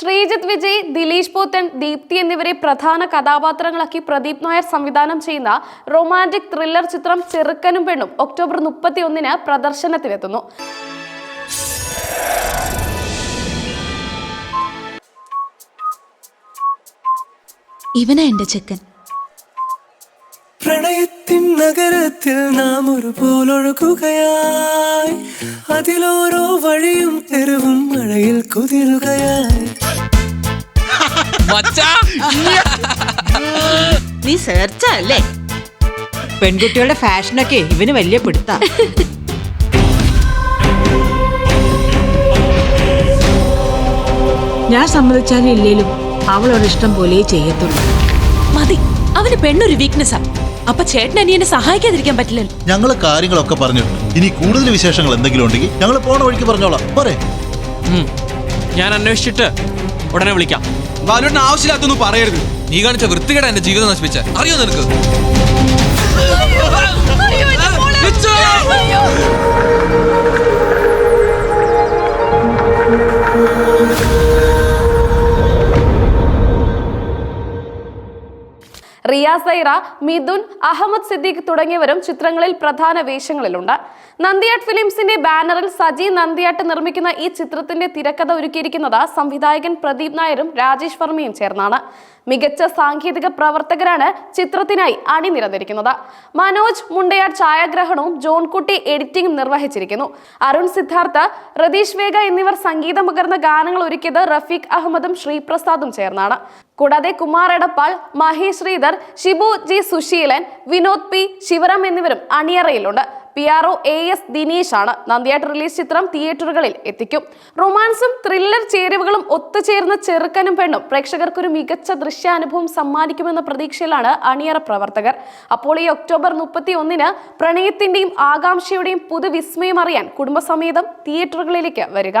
ശ്രീജിത്ത് വിജയ് ദിലീഷ് പോത്തൻ ദീപ്തി എന്നിവരെ പ്രധാന കഥാപാത്രങ്ങളാക്കി പ്രദീപ് നായർ സംവിധാനം ചെയ്യുന്ന റൊമാന്റിക് ത്രില്ലർ ചിത്രം ചെറുക്കനും പെണ്ണും ഒക്ടോബർ മുപ്പത്തി ഒന്നിന് പ്രദർശനത്തിനെത്തുന്നു. ഇവനാ എന്റെ ചെക്കൻ. പ്രണയത്തിൻ നഗരത്തിൽ നാം ഒരു പോലൊഴുകുകയായി അതിലോരോ വഴിയും തെരുവും മഴയിൽ കുതിരുകയായി. നീ സെർച്ച് അല്ലേ പെൺകുട്ടികളുടെ ഫാഷനൊക്കെ ഇവന് വലിയ പിടുത്ത. ഞാൻ സമ്മതിച്ചാലും ഇല്ലേലും അവളോട് ഇഷ്ടം പോലെ ചെയ്യത്തുള്ളൂ. മതി അവന് പെണ്ണൊരു വീക്ക്നെസ്സാ അപ്പൊ ചേട്ടൻ അനിയനെ സഹായിക്കാതിരിക്കാൻ പറ്റില്ലല്ലോ. ഞങ്ങൾ കാര്യങ്ങളൊക്കെ പറഞ്ഞു ഇനി കൂടുതൽ വിശേഷങ്ങൾ എന്തെങ്കിലും ഉണ്ടെങ്കിൽ ഞങ്ങൾ പോണ വഴിക്ക് പറഞ്ഞോളാം. പോരെ. ഞാൻ അന്വേഷിച്ചിട്ട് ഉടനെ വിളിക്കാം. ബാലുവിന് ആവശ്യമില്ലാത്തൊന്നും പറയരുത്. നീ കാണിച്ച വൃത്തികേടാ എന്റെ ജീവിതം നശിപ്പിച്ച. അറിയോ നിനക്ക്? റിയ സൈറ മിഥുൻ അഹമ്മദ് സിദ്ദീഖ് തുടങ്ങിയവരും ചിത്രങ്ങളിൽ പ്രധാന വേഷങ്ങളിലുണ്ട്. നന്ദിയാട്ട് ഫിലിംസിന്റെ ബാനറിൽ സജി നന്ദിയാട്ട് നിർമ്മിക്കുന്ന ഈ ചിത്രത്തിന്റെ തിരക്കഥ ഒരുക്കിയിരിക്കുന്നത് സംവിധായകൻ പ്രദീപ് നായരും രാജേഷ് വർമ്മയും ചേർന്നാണ്. മികച്ച സാങ്കേതിക പ്രവർത്തകരാണ് ചിത്രത്തിനായി അണിനിരന്നിരിക്കുന്നത്. മനോജ് മുണ്ടയാട് ഛായാഗ്രഹണവും ജോൺകുട്ടി എഡിറ്റിംഗും നിർവഹിച്ചിരിക്കുന്നു. അരുൺ സിദ്ധാർത്ഥ രതീഷ് വേഗ എന്നിവർ സംഗീതം പകർന്ന ഗാനങ്ങൾ ഒരുക്കിയത് റഫീഖ് അഹമ്മദും ശ്രീപ്രസാദും ചേർന്നാണ്. കൂടാതെ കുമാർ എടപ്പാൾ മഹേഷ് ശ്രീധർ ഷിബു ജി സുശീലൻ വിനോദ് പി ശിവറാം എന്നിവരും അണിയറയിലുണ്ട്. P R O A S Dinesh ആണ് നന്ദിയായിട്ട് റിലീസ് ചിത്രം തിയേറ്ററുകളിൽ എത്തിക്കും. റൊമാൻസും ത്രില്ലർ ചേരുവകളും ഒത്തുചേർന്ന ചെറുക്കനും പെണ്ണും പ്രേക്ഷകർക്കൊരു മികച്ച ദൃശ്യാനുഭവം സമ്മാനിക്കുമെന്ന പ്രതീക്ഷയിലാണ് അണിയറ പ്രവർത്തകർ. അപ്പോൾ ഈ ഒക്ടോബർ മുപ്പത്തി ഒന്നിന് പ്രണയത്തിന്റെയും ആകാംക്ഷയുടെയും പുതുവിസ്മയം അറിയാൻ കുടുംബസമേതം തിയേറ്ററുകളിലേക്ക് വരിക.